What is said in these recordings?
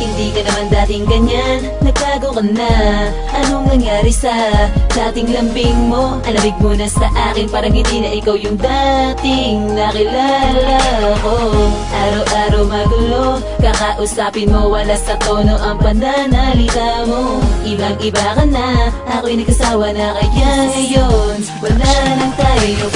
Hindi ka naman dating ganyan. Nagbago ka na. Anong nangyari sa dating lambing mo? Alamig mo na sa akin. Parang hindi na ikaw yung dating nakilala ko. Araw-araw magulo. Kakausapin mo Wala sa tono ang pananalita mo. Ibang iba ka na. Ako'y nagkasawa na kaya ngayon. Wala nang tayo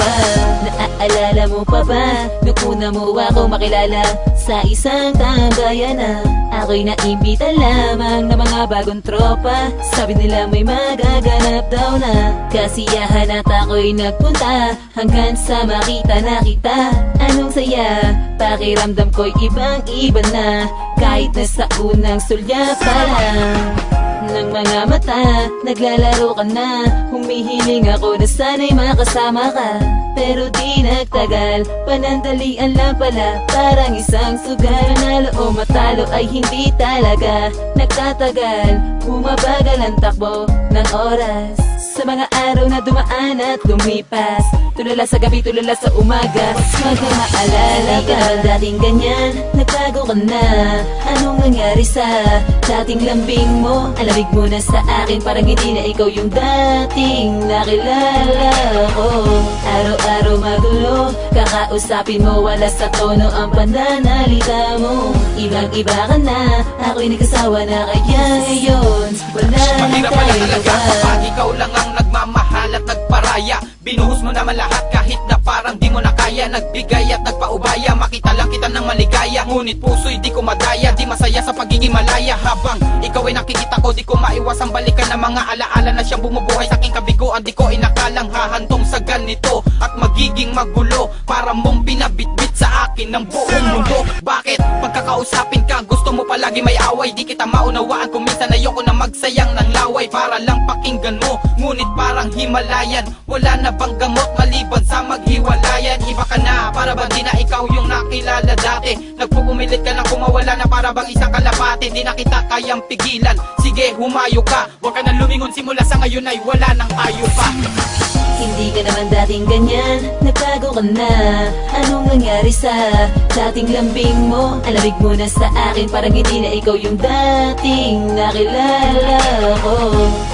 mo pa ba? Nung una mo ako makilala Sa isang tambayan na Ako'y naimbita lamang ng mga bagong tropa. Sabi nila may magaganap daw na Kasiyahan at ako'y nagpunta Hanggang sa makita na kita. Anong saya Pakiramdam ko'y ibang iba na Kahit na sa unang sulya pa lang ng mga mata Naglalaro ka na. Humihiling ako na sana'y makasama ka. Pero di nagtagal Panandalian lang pala. Parang isang sugal Nanalo o matalo ay hindi talaga Nagtatagal. Bumabagal ang takbo ng oras. Sa mga araw na dumaan at lumipas Tulala sa gabi, tulala sa umaga. Mga maalala ka Dating ganyan, nagbago ka na. Anong nangyari sa dating lambing mo? Alamig mo na sa akin Parang hindi na ikaw yung dating nakilala ko. Araw-araw magulo Kakausapin mo Wala sa tono ang pananalita mo. Ibang iba ka na Ako'y nagkasawa na kaya ngayon Wala pala tayo pa kapag ikaw lang ang nagmamahal at nagparaya Binuhos mo naman lahat kahit na parang di mo na kaya Nagbigay at nagpaubaya. Makita lang kita ng maligaya Ngunit puso'y di ko madaya. Di masaya sa pagiging malaya Habang ikaw ay nakikita ko Di ko maiwasang balikan ng mga alaala Na siyang bumubuhay. Sa aking kabiguan Di ko inakalang hahantong sa ganito At magiging magulo Para mong binabitbit sa akin ng buong mundo. Bakit? Pagkakausapin ka Gusto mo palagi may away. Di kita maunawaan Kung minsan ayoko na magsayang ng laway. Para lang pakinggan mo Ngunit parang himalayan. Wala na bang gamot maliban sa maghiwalayan? Iba ka na para bang di na ikaw yung nakilala dati? Nagpupumilit ka lang kumawala na para bang isang kalapate? Di na kita kayang pigilan. Sige humayo ka. Huwag ka na lumingon simula sa ngayon ay wala nang tayo pa Hindi ka naman dating ganyan. Nagbago ka na. Anong nangyari sa dating lambing mo? Alamig mo na sa akin. Parang hindi na ikaw yung dating nakilala ko.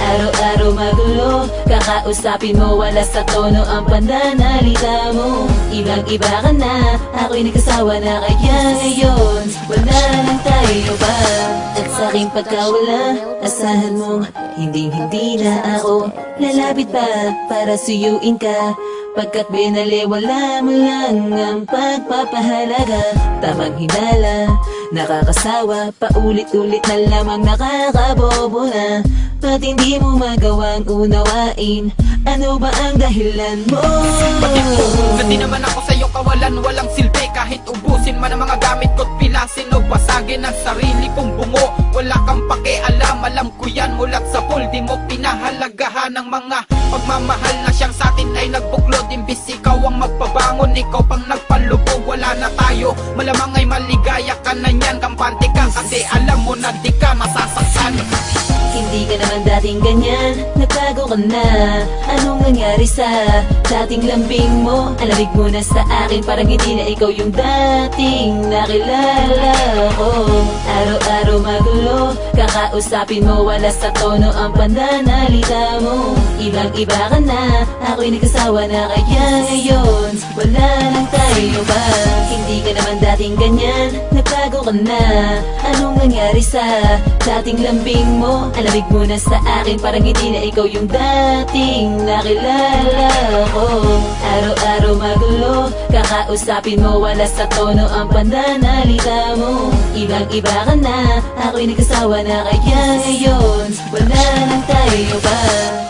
Araw-araw magulo. Kakausapin mo Wala sa tono ang pananalita mo. Ibang iba ka na. Ako'y nagkasawa na kaya ngayon Wala nang tayo pa aking pagkawala. Asahan mong hindi hindi na ako Lalapit pa para suyuin ka. Pagkat binaliwala mo lang ang pagpapahalaga. Tamang hinala, nakakasawa Paulit-ulit na lamang nakakabobo na. Ba't hindi mo magawang unawain? Ano ba ang dahilan mo? Di naman ako sa'yo kawalan Walang silbi. Kahit ubusin man ang mga gamit ko't pilasin O basagin ang sarili yan mulat sa pool Di mo pinahalagahan ng mga pagmamahal na siyang sa atin ay nagbuklod. Imbis ikaw ang magpabangon Ikaw pang nagpalubog. Wala na tayo Malamang ay maligaya ka na niyan. Kampante ka kasi alam mo na di ka masasaktan. Hindi ka naman dating ganyan Nagbago ka na. Anong nangyari sa dating lambing mo? Alamig mo na sa akin Parang hindi na ikaw yung dating nakilala ko Araw-araw magulo Kakausapin mo Wala sa tono ang pananalita mo Ibang iba ka na Ako'y nagkasawa na kaya ngayon Wala nang tayo pa Hindi ka naman dating ganyan Nagbago ka na Anong nangyari sa dating lambing mo? Alamig mo na sa akin Parang hindi na ikaw yung dating nakilala kilala ko Araw-araw magulo Kakausapin mo wala sa tono ang pananalita mo. Ibang-iba ka na Ako'y nagkasawa na kaya ngayon Wala lang tayo pa.